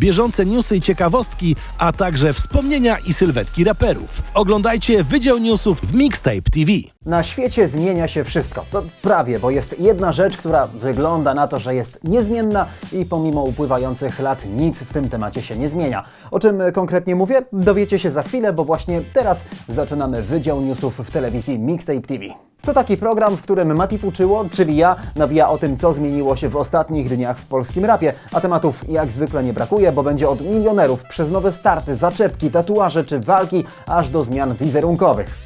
bieżące newsy i ciekawostki, a także wspomnienia i sylwetki raperów. Oglądajcie Wydział Newsów w Mixtape TV. Na świecie zmienia się wszystko. To prawie, bo jest jedna rzecz, która wygląda na to, że jest niezmienna i pomimo upływających lat nic w tym temacie się nie zmienia. O czym konkretnie mówię, dowiecie się za chwilę, bo właśnie teraz zaczynamy Wydział Newsów w telewizji Mixtape TV. To taki program, w którym Mati Fuczyło, czyli ja, nawija o tym, co zmieniło się w ostatnich dniach w polskim rapie. A tematów jak zwykle nie brakuje, bo będzie od milionerów przez nowe starty, zaczepki, tatuaże czy walki, aż do zmian wizerunkowych.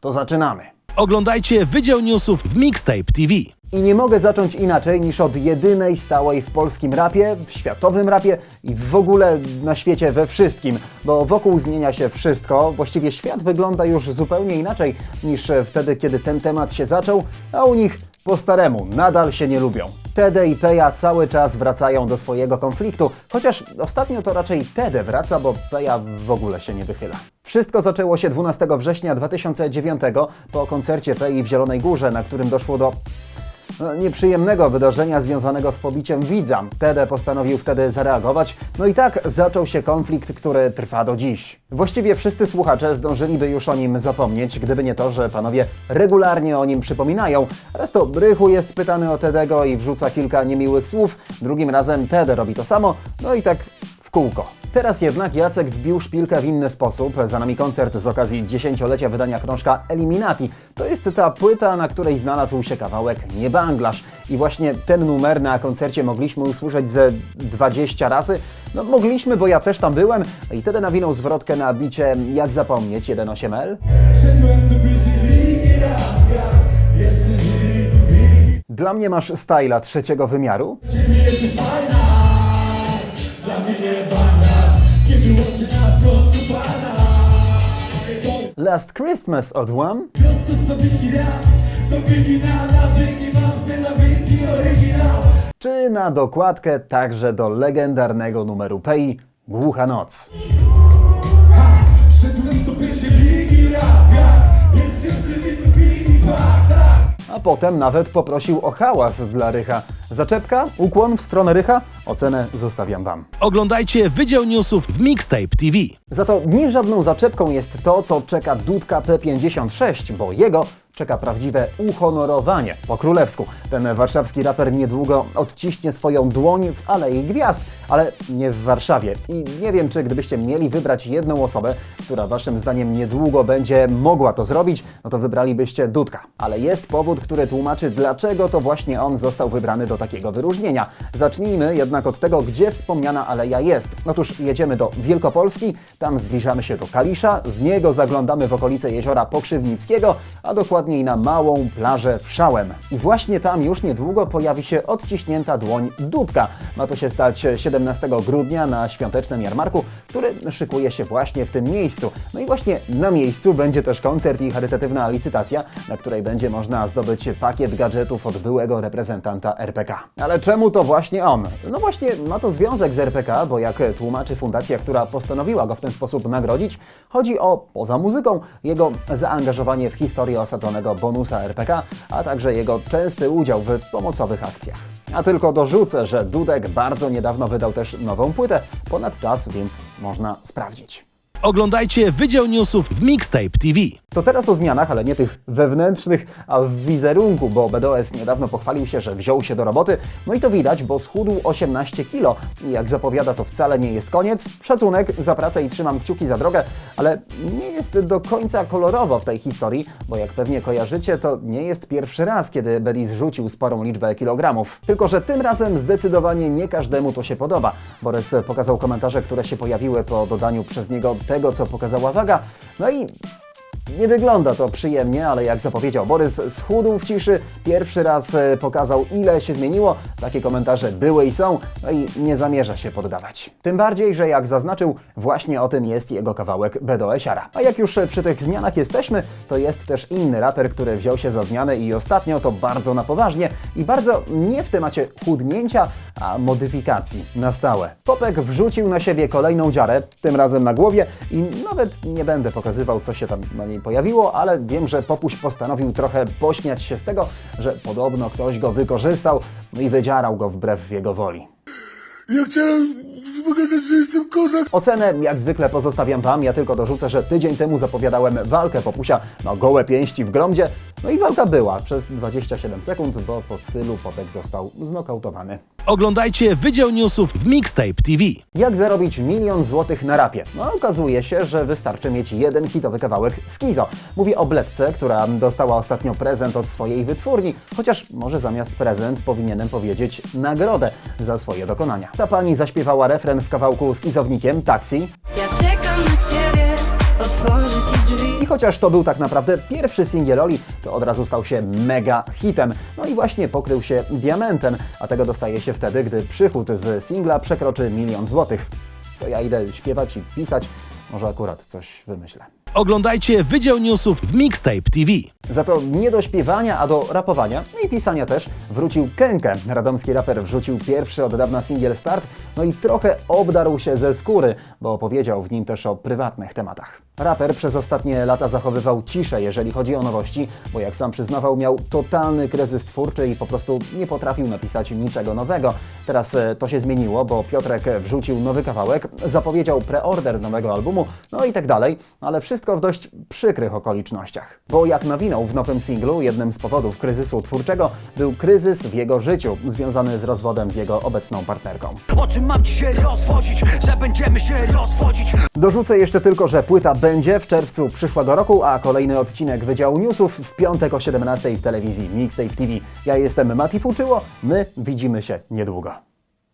To zaczynamy. Oglądajcie Wydział Newsów w Mixtape TV. I nie mogę zacząć inaczej niż od jedynej stałej w polskim rapie, w światowym rapie i w ogóle na świecie we wszystkim, bo wokół zmienia się wszystko. Właściwie świat wygląda już zupełnie inaczej niż wtedy, kiedy ten temat się zaczął, a u nich po staremu nadal się nie lubią. Tede i Peja cały czas wracają do swojego konfliktu, chociaż ostatnio to raczej Tede wraca, bo Peja w ogóle się nie wychyla. Wszystko zaczęło się 12 września 2009 po koncercie Pei w Zielonej Górze, na którym doszło do no, nieprzyjemnego wydarzenia związanego z pobiciem widza. Tede postanowił wtedy zareagować, no i tak zaczął się konflikt, który trwa do dziś. Właściwie wszyscy słuchacze zdążyliby już o nim zapomnieć, gdyby nie to, że panowie regularnie o nim przypominają. Raz to Rychu jest pytany o Tedego i wrzuca kilka niemiłych słów, drugim razem Tede robi to samo, no i tak w kółko. Teraz jednak Jacek wbił szpilkę w inny sposób. Za nami koncert z okazji dziesięciolecia wydania krążka Eliminati. To jest ta płyta, na której znalazł się kawałek Nie Banglasz. I właśnie ten numer na koncercie mogliśmy usłyszeć ze 20 razy. No mogliśmy, bo ja też tam byłem. I wtedy nawinął zwrotkę na bicie Jak zapomnieć 1.8L. Szedłem do wyżyli i rap, jesteś żywy tu big. Dla mnie masz styla trzeciego wymiaru. Dla mnie nie Last Christmas od Łam. Prosto z fabryki rap, to wygina nawyki, mam z nawyki oryginał. Czy na dokładkę także do legendarnego numeru Pei Głucha Noc. Potem nawet poprosił o hałas dla Rycha. Zaczepka, ukłon w stronę Rycha, ocenę zostawiam Wam. Oglądajcie Wydział Newsów w Mixtape TV. Za to nie żadną zaczepką jest to, co czeka Dudka P56, bo jego czeka prawdziwe uhonorowanie po królewsku. Ten warszawski raper niedługo odciśnie swoją dłoń w Alei Gwiazd, ale nie w Warszawie. I nie wiem, czy gdybyście mieli wybrać jedną osobę, która waszym zdaniem niedługo będzie mogła to zrobić, no to wybralibyście Dudka. Ale jest powód, który tłumaczy, dlaczego to właśnie on został wybrany do takiego wyróżnienia. Zacznijmy jednak od tego, gdzie wspomniana aleja jest. Otóż jedziemy do Wielkopolski, tam zbliżamy się do Kalisza, z niego zaglądamy w okolice jeziora Pokrzywnickiego, a dokładniej na małą plażę Wszałem. I właśnie tam już niedługo pojawi się odciśnięta dłoń Dudka. Ma to się stać 17 grudnia na świątecznym jarmarku, który szykuje się właśnie w tym miejscu. No i właśnie na miejscu będzie też koncert i charytatywna licytacja, na której będzie można zdobyć pakiet gadżetów od byłego reprezentanta RPK. Ale czemu to właśnie on? No właśnie ma to związek z RPK, bo jak tłumaczy fundacja, która postanowiła go w ten sposób nagrodzić, chodzi o, poza muzyką, jego zaangażowanie w historię bonusa RPK, a także jego częsty udział w pomocowych akcjach. A tylko dorzucę, że Dudek bardzo niedawno wydał też nową płytę, ponad czas, więc można sprawdzić. Oglądajcie Wydział Newsów w Mixtape TV. To teraz o zmianach, ale nie tych wewnętrznych, a w wizerunku, bo BDOS niedawno pochwalił się, że wziął się do roboty. No i to widać, bo schudł 18 kilo. I jak zapowiada, to wcale nie jest koniec. Szacunek za pracę i trzymam kciuki za drogę, ale nie jest do końca kolorowo w tej historii, bo jak pewnie kojarzycie, to nie jest pierwszy raz, kiedy Betty zrzucił sporą liczbę kilogramów. Tylko, że tym razem zdecydowanie nie każdemu to się podoba. Borys pokazał komentarze, które się pojawiły po dodaniu przez niego tego, co pokazała waga. No i nie wygląda to przyjemnie, ale jak zapowiedział Borys, schudł w ciszy, pierwszy raz e, pokazał ile się zmieniło, takie komentarze były i są, no i nie zamierza się poddawać. Tym bardziej, że jak zaznaczył, właśnie o tym jest jego kawałek BDO-siara. A jak już przy tych zmianach jesteśmy, to jest też inny raper, który wziął się za zmianę i ostatnio to bardzo na poważnie i bardzo nie w temacie chudnięcia, a modyfikacji na stałe. Popek wrzucił na siebie kolejną dziarę, tym razem na głowie i nawet nie będę pokazywał, co się tam na niej pojawiło, ale wiem, że Popuś postanowił trochę pośmiać się z tego, że podobno ktoś go wykorzystał no i wydzierał go wbrew jego woli. Chciałem pokazać, że jestem kozak. Ocenę jak zwykle pozostawiam Wam. Ja tylko dorzucę, że tydzień temu zapowiadałem walkę popusia na gołe pięści w gromdzie. No i walka była przez 27 sekund, bo po tylu Popek został znokautowany. Oglądajcie Wydział Newsów w Mixtape TV. Jak zarobić milion złotych na rapie? No, okazuje się, że wystarczy mieć jeden hitowy kawałek Skizo. Mówię o Bledce, która dostała ostatnio prezent od swojej wytwórni, chociaż może zamiast prezent powinienem powiedzieć nagrodę za swoje dokonania. Ta pani zaśpiewała refren w kawałku Skizownikiem Taxi Ja czekam na ciebie, otworzę ci drzwi. i chociaż to był tak naprawdę pierwszy singiel Oli, to od razu stał się mega hitem. No i właśnie pokrył się diamentem, a tego dostaje się wtedy, gdy przychód z singla przekroczy milion złotych. To ja idę śpiewać i pisać, może akurat coś wymyślę. Oglądajcie Wydział Newsów w Mixtape TV. Za to nie do śpiewania, a do rapowania, no i pisania też, wrócił Kenkę. Radomski raper wrzucił pierwszy od dawna singiel Start, no i trochę obdarł się ze skóry, bo opowiedział w nim też o prywatnych tematach. Raper przez ostatnie lata zachowywał ciszę, jeżeli chodzi o nowości, bo jak sam przyznawał, miał totalny kryzys twórczy i po prostu nie potrafił napisać niczego nowego. Teraz e, to się zmieniło, bo Piotrek wrzucił nowy kawałek, zapowiedział preorder nowego albumu, no i tak dalej, ale wszystko w dość przykrych okolicznościach. Bo jak nawinął w nowym singlu, jednym z powodów kryzysu twórczego był kryzys w jego życiu, związany z rozwodem z jego obecną partnerką. O czym mam dzisiaj rozwodzić, że będziemy się rozwodzić Dorzucę jeszcze tylko, że płyta będzie w czerwcu przyszłego roku, a kolejny odcinek Wydziału Newsów w piątek o 17 w telewizji Mixtape TV. Ja jestem Mati Fuczyło, my widzimy się niedługo.